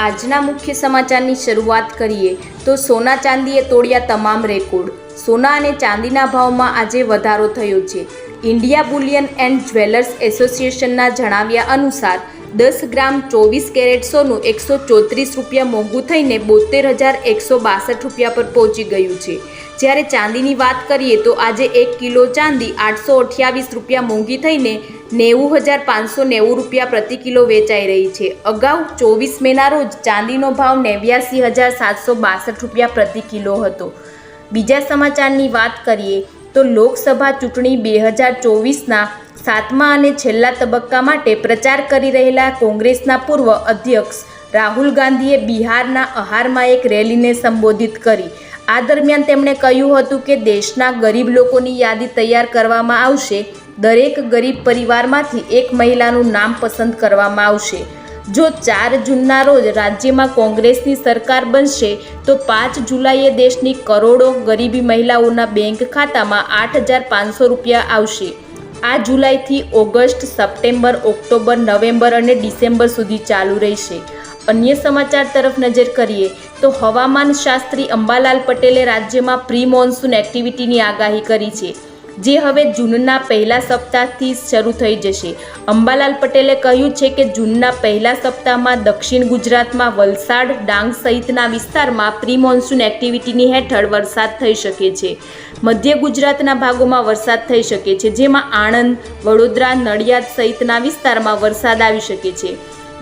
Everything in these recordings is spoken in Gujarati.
આજના મુખ્ય સમાચારની શરૂઆત કરીએ તો સોના ચાંદીએ તોડ્યા તમામ રેકોર્ડ. સોના અને ચાંદીના ભાવમાં આજે વધારો થયો છે. ઇન્ડિયા બુલિયન એન્ડ જ્વેલર્સ એસોસિએશનના જણાવ્યા અનુસાર, દસ ગ્રામ ચોવીસ કેરેટ સોનું એકસો ચોત્રીસ રૂપિયા મોંઘું થઈને બોતેર હજાર એકસો બાસઠ રૂપિયા પર પહોંચી ગયું છે. જ્યારે ચાંદીની વાત કરીએ તો આજે એક કિલો ચાંદી આઠસો અઠ્યાવીસ રૂપિયા મોંઘી થઈને નેવું હજાર પાંચસો નેવું રૂપિયા પ્રતિ કિલો વેચાઈ રહી છે. અગાઉ ચોવીસ મેના રોજ ચાંદીનો ભાવ નેવ્યાસી હજાર સાતસો બાસઠ રૂપિયા પ્રતિ કિલો હતો. બીજા સમાચારની વાત કરીએ તો લોકસભા ચૂંટણી બે હજાર ચોવીસના સાતમા અને છેલ્લા તબક્કા માટે પ્રચાર કરી રહેલા કોંગ્રેસના પૂર્વ અધ્યક્ષ રાહુલ ગાંધીએ બિહારના અહારમાં એક રેલીને સંબોધિત કરી. આ દરમિયાન તેમણે કહ્યું હતું કે દેશના ગરીબ લોકોની યાદી તૈયાર કરવામાં આવશે દરેક ગરીબ પરિવારમાંથી એક મહિલાનું નામ પસંદ કરવામાં આવશે. જો ચાર જૂનના રોજ રાજ્યમાં કોંગ્રેસની સરકાર બનશે, તો પાંચ જુલાઈએ દેશની કરોડો ગરીબી મહિલાઓના બેંક ખાતામાં આઠ હજાર પાંચસો રૂપિયા આવશે. આ જુલાઈથી ઓગસ્ટ, સપ્ટેમ્બર, ઓક્ટોબર, નવેમ્બર અને ડિસેમ્બર સુધી ચાલુ રહેશે. અન્ય સમાચાર તરફ નજર કરીએ, તો હવામાન શાસ્ત્રી અંબાલાલ પટેલે રાજ્યમાં પ્રી મોન્સૂન એક્ટિવિટીની આગાહી કરી છે. જે હવે જૂનના પહેલા સપ્તાહથી શરૂ થઈ જશે. અંબાલાલ પટેલે કહ્યું છે કે જૂનના પહેલા સપ્તાહમાં દક્ષિણ ગુજરાતમાં વલસાડ, ડાંગ સહિતના વિસ્તારમાં પ્રી મોન્સૂન એક્ટિવિટીની હેઠળ વરસાદ થઈ શકે છે. મધ્ય ગુજરાતના ભાગોમાં વરસાદ થઈ શકે છે, જેમાં આણંદ, વડોદરા, નડિયાદ સહિતના વિસ્તારમાં વરસાદ આવી શકે છે.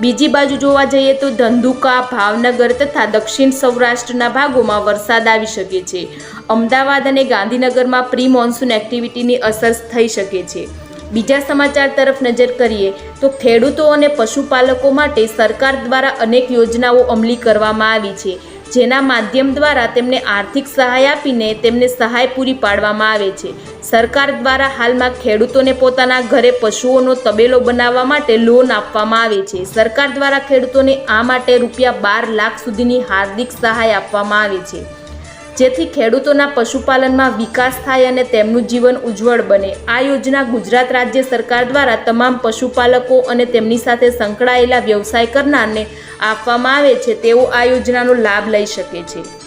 બીજી બાજુ જોવા જઈએ તો ધંધુકા, ભાવનગર તથા દક્ષિણ સૌરાષ્ટ્રના ભાગોમાં વરસાદ આવી શકે છે. અમદાવાદ અને ગાંધીનગરમાં પ્રી મોન્સૂન એક્ટિવિટીની અસર થઈ શકે છે. બીજા સમાચાર તરફ નજર કરીએ તો ખેડૂતો અને પશુપાલકો માટે સરકાર દ્વારા અનેક યોજનાઓ અમલી કરવામાં આવી છે. જેના માધ્યમ દ્વારા તેમને આર્થિક સહાય આપીને તેમને સહાય પૂરી પાડવામાં આવે છે. સરકાર દ્વારા હાલમાં ખેડૂતોને પોતાના ઘરે પશુઓનો તબેલો બનાવવા માટે લોન આપવામાં આવે છે. સરકાર દ્વારા ખેડૂતોને આ માટે રૂપિયા બાર લાખ સુધીની હાર્દિક સહાય આપવામાં આવે છે. જેથી ખેડૂતોના પશુપાલનમાં વિકાસ થાય અને તેમનું જીવન ઉજ્જવળ બને. આ યોજના ગુજરાત રાજ્ય સરકાર દ્વારા તમામ પશુપાલકો અને તેમની સાથે સંકળાયેલા વ્યવસાય કરનારને આપવામાં આવે છે. તેઓ આ યોજનાનો લાભ લઈ શકે છે.